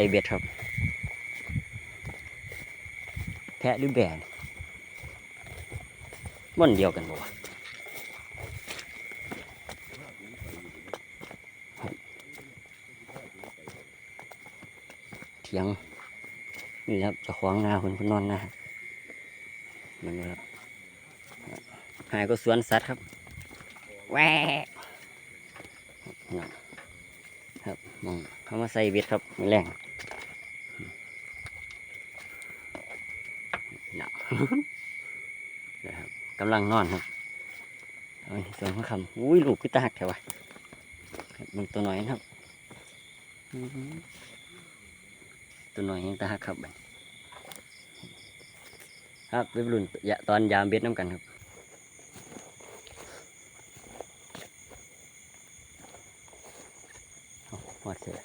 ไอเบ็ดครับ แพะหรือแบนม่อนเดียวกันบ่วะเถียง นี่ครับจะขวางหน้าคนคนนอนน้ามันครับหายก็สวนสัตว์ครับแหวครับมองเข้ามาใส่เบ็ดครับม่แรง นักนะครับกำลังนอนครับเอาส่วนของคำอุ้ยลูกคือตาหักแถววะมันตัวน้อยนะครับ ตัวน้อยยังตาหักครับครับไปรุ่นยะตอนยามเบ็ดน้ำกันครับหอดเสือ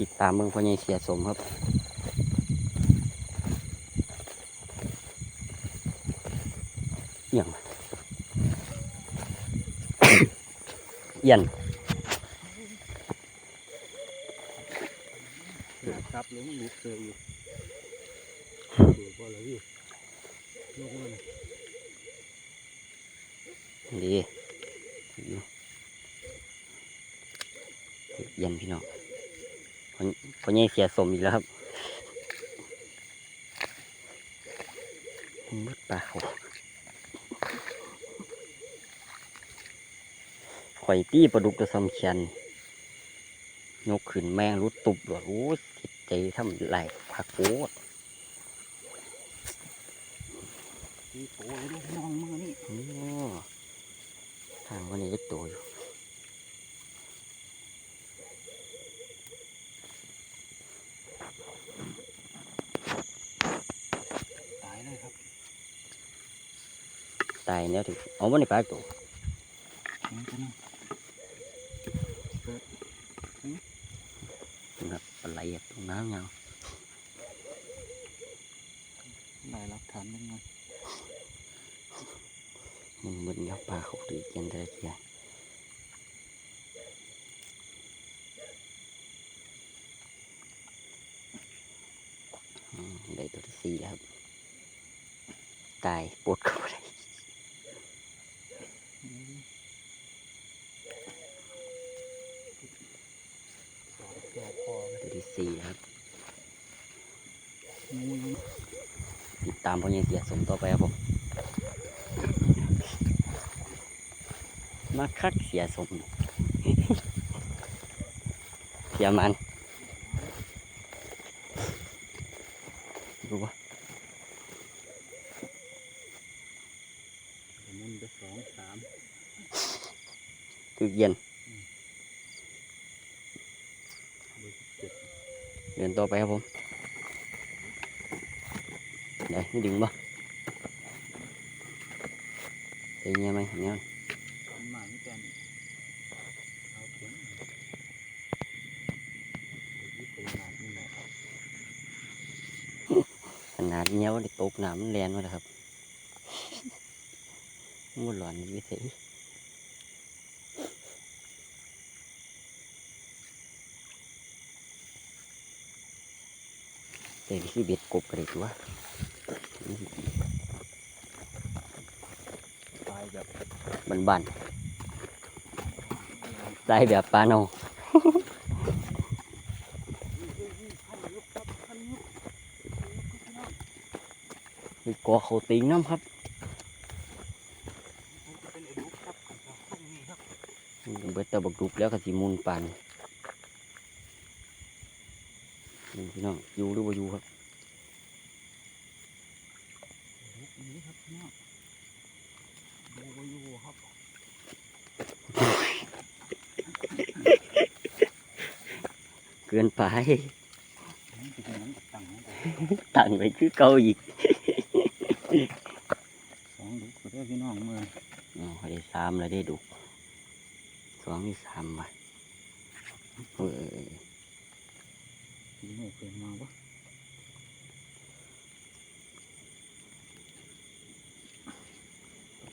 ติดตามเมืองพอใหญ่เสียสมครับ อียงเอียนครับลงลุกเจออยู่ดูบ่เลยพี่ลงมันดีอยู่เอียนพี่น้องพ่อพ่อใหญ่เสียสมอีกแล้วครับมุดปลาเขา ข่อยตี้ปลาดุกตัวซ้ำเขียนยกขึ้นแมงรุดตุบหลวโอ้ยจิตใจทำไหลผักโคตรที่โตเลยลูกน้องมือนี่โอ้ทางวันนี้ก็ตัวอยู่ตายเลยครับตายแล้วถึงเอาวันนี้ปลาตัว นี่ตัวนี้ นะครับปลาไหลอะตรงน้ำเงาลายรับฐานยังไงมันมึนเงาปลาเขาตีเกียนแต่ละเทียอืมได้ตัวที่สี่แล้วครับ ตายปวดเขาเลย สองตัวพอเลย ตัวที่สี่แล้วครับ งูยัง ติดตามพ่อยังเสียสมต่อไปครับผมมาคักเสียสมเสียมันรู้ปะมุนไปสองสามคือเย็นเบอร์สิบเจ็ดเดินต่อไปครับผม ได้ไม่ดึงปะใส่เงี้ยไหมเงี้ยมันมาไม่กันเอาเข็มยี่สิบนาทีแหละขนาดเงี้ยวได้ตกน้ำมันแลนมาแล้วครับมันหลอนวิเศษแต่ที่เบ็ดกบกันเลยตัว ตายแบบบันบันๆได้แบบปลาโนคือกอเขาติงน้ำครับเป็นไอ้ลูกครับของเราตรงนี้ครับเบิดตะบักดุบแล้วก็สิมุนปันนี่พี่น้องอยู่หรือบ่าอยู่ครับ ลูกนี้ครับพี่น้องดูไปอยู่ครับ เกิ นไปนี่เป็นน้ำตังค์นะตั้งไปคือเก่าอีกสองลูกก็ได้พี่น้องเมื่ออ๋อเขาได้สามแล้วได้ดุสองนี่สามว่ะเออพี่โน่เคยมาปะ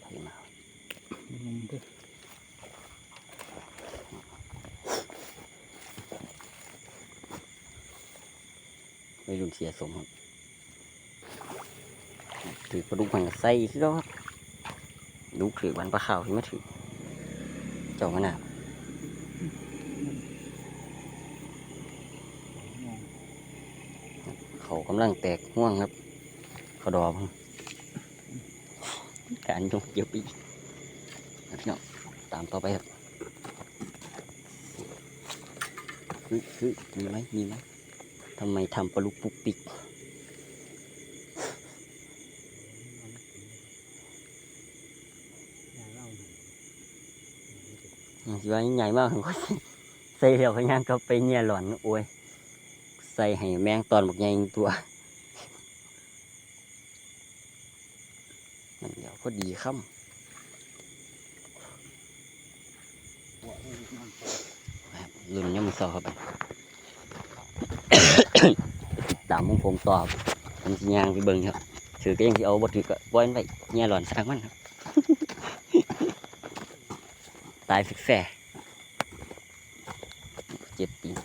ไปมามีนมด้ว ไม่รุ่นเสียสมครับถือปลาดุกมันใส่คือเขาครับดุกถือวันปลาขาวที่มาถือเจ้ามันน่ะเขากำลังแตกห่วงครับ เขาดอมการยกเกี่ยวปีกครับพี่น้องตามต่อไปครับคือคือมีไหมมีไหม ทำไมทำปลุกปุกปิกสิว่าใหญ่มากผมก็ใส่เดียวพยังก็ไปเนี่ยหล่อนโอ้ย ใส่ให้แมงตอนบักใหญ่ตัวมันเดี๋ยวพอดีค่ำลุ่นยังมือซอเข้าไป ตามของผมต่อครับผมสิยางไปเบิ่งครับถือก็ยังสิเอาบ่ถือก็ปล่อยมันไปเนี่ยหลอนสร้างมันครับตายฟิกแฝเจ็บตีน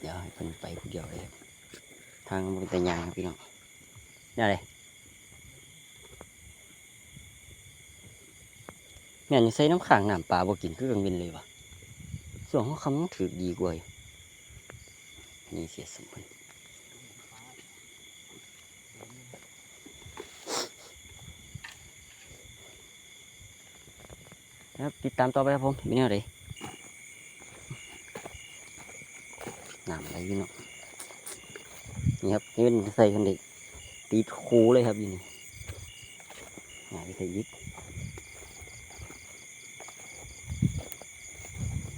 เดี๋ยวให้เพิ่นไปผู้เดียวเลยครับทางมันเป็นแต่ยางครับพี่น้อง นี่อะไรแม่นยู่ใส่น้ำขังน้ำปลาบ่กินคือกังวินเลยวะส่วนของคำต้องถือดีกว่าอยู่นี่เสียสมบูรณ์ครับติดตามต่อไปครับผมมีแนวไหนน้ำอะไรอยู่เนาะนี่ครับนี่เป็นใส่กันเด็ก ตีดคูเลยครับอยู่นี่งานไปใส่ยิก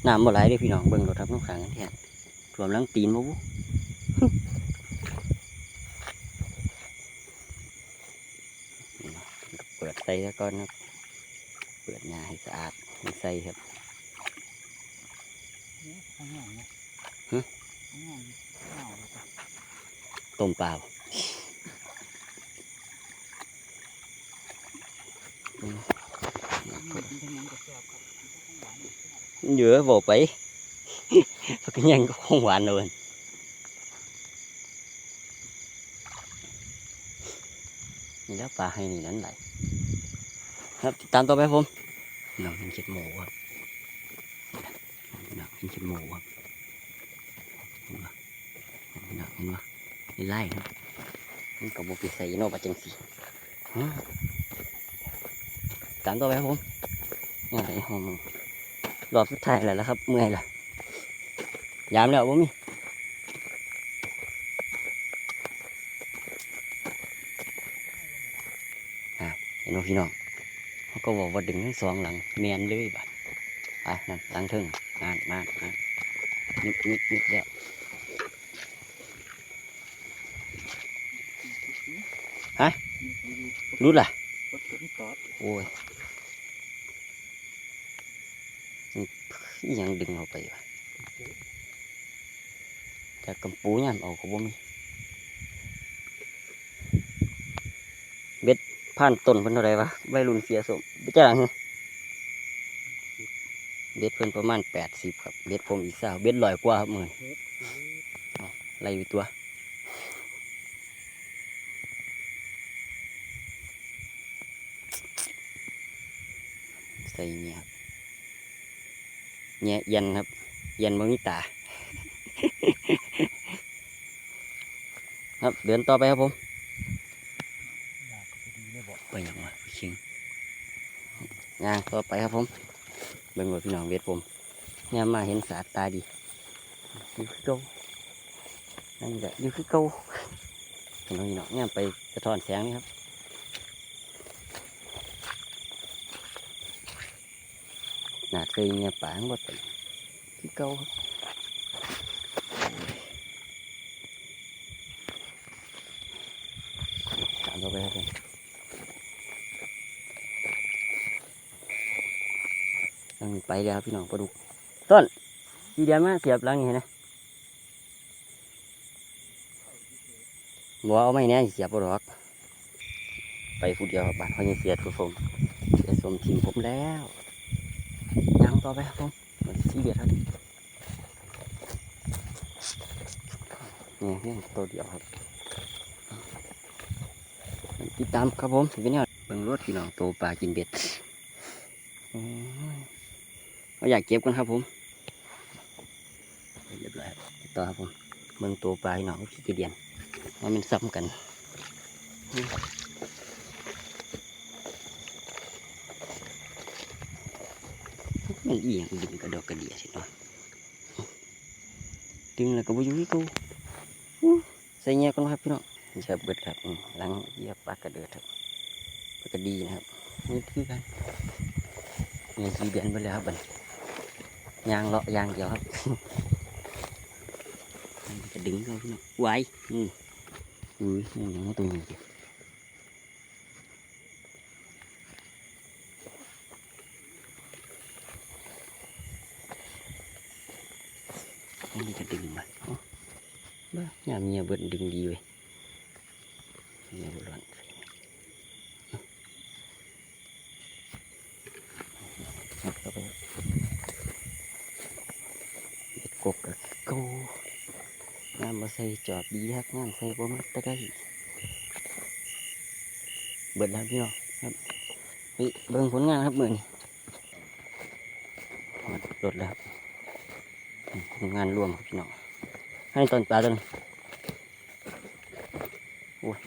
น้ำบ่ไหลเด้อพี่น้องเบิ่งรถทับน้ำขังกันแท้รวมลังตีนบ่บุนี่เนาะเปิดใส่ซะก่อนครับเปิดหญ้าให้สะอาดให้ใส่ครับข้างหลังนะ ฮะ ข้างหลังข้าวเลยจ้ะ ต้มเปล่า อืมมันเป็นยังกระแสบครับข้างหลังเนี่ยเยอะบ่ไปพักยังก็คงหวา ติดตามต่อไปครับผมนี่ไล่ครับมันกับโบปีใส่โนบะจังสีอื้อตามต่อไปครับผมนี่อะไรห้องรอบสุดท้ายแล้วล่ะครับ เมื่อยและยามแล้วบ่มีอะเห็นไหมพี่น้องเขาก็บอกว่าดึงทั้งสองหลังแมนเลยบัดไปนั่นหลังทึงนานนานนานนิบนิบนิบแล้วรุดล่ะรอโอ้ยนี่ อิหยังดึงเอาไปวะจากกำปูยามเอาก็บ่มีเบ็ดผ่านต้นเพิ่นเท่าไรวะใบรุ่นเสียสมเบ็ดจ้างเบ็ดเพิ่นประมาณแปดสิบครับ เบ็ดผมอีกสาวเบ็ดลอยกว่าครับมือนไล่ไปตัวใส่เนี่ยครับ เนี่ยเย็นครับเย็นบ่มีตา ครับเดินต่อไปครับผมไปดีเลยบอกไปยังวะไปชิงย่างต่อไปครับผมเบิ่งว่าพี่น้องเวทผมเนี่ยมาเห็นสาตาดีอยู่คือเก่านั่นแหละอยู่คือเก่าเห็นไหมพี่น้องเนี่ยไปสะทอนแสงนี่ครับ หนาเคยเนี่ยป่าทั้งหมดไปคือเก่าครับตามต่อไปครับผมตั้งไปแล้วพี่น้องปลาดุก ต้นดีเดียมาเสียบหลังนี่เห็นไหมบัวเอาไม่แน่เสียบปลาดอกไปผู้เดียวบ้านเขายังเสียทุกผมเสียสมทีมผมแล้ว ยังต่อไปครับผมมันซีเรียสครับนี่เพียงตัวเดียวครับ ติดตามครับผมถึงเนี่ยเบิ่งรถพี่น้องตัวปลากินเบ็ดโอ้ยเราอยากเก็บกันครับผมเรียบร้อยครับต่อครับผมเบิ่งตัวปลาพี่น้องขี้เกียจว่ามันซ้ำกัน มันเอียงดึงกระดอกกระเดียสิเนาะดึงแล้วก็บ่อยู่ที่กูใส่เงี้ยก่อนครับพี่น้องจะเบิดครับหลังเหยียบปากกระเดิดครับปากกระดีนะครับนี่คือกันนี่สีเดียนไปแล้วครับบันยางเลาะยางเดียวครับจะดึงเขาพี่น้องไว้อืมอุ้ยมันยังไม่ตรงนี้อยู่มั นจะดึงมาเอ้าบ้ายามเมียเบิดดึงดีเว้ยเมียเบิดร้อนเอาเข้าไปครับเบ็ดกบกับกูงามมาใส่จอบดีครับงามใส่บ่มัดตะไคร้เบิดแล้วพี่น้องครับเฮ้ยเบิ่งผลงานครับมือนี่หมดรถแล้วครับผล งานร่วมครับพี่น้องให้ตอนปลาตัวนึงโอ้ย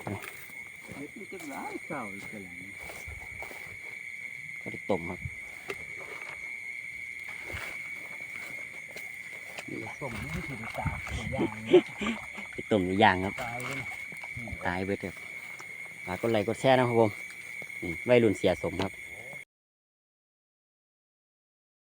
เฮ็ดมันจะหลายเศร้าอีกแล้วก็ได้ต้มครับสมนี่ถึงตาอย่างไปต้มในย่างครับ ตายเลยตายเบิดครับฝากกดไลค์กดแชร์นะครับผมอืมวัยรุ่นเสียสมครับ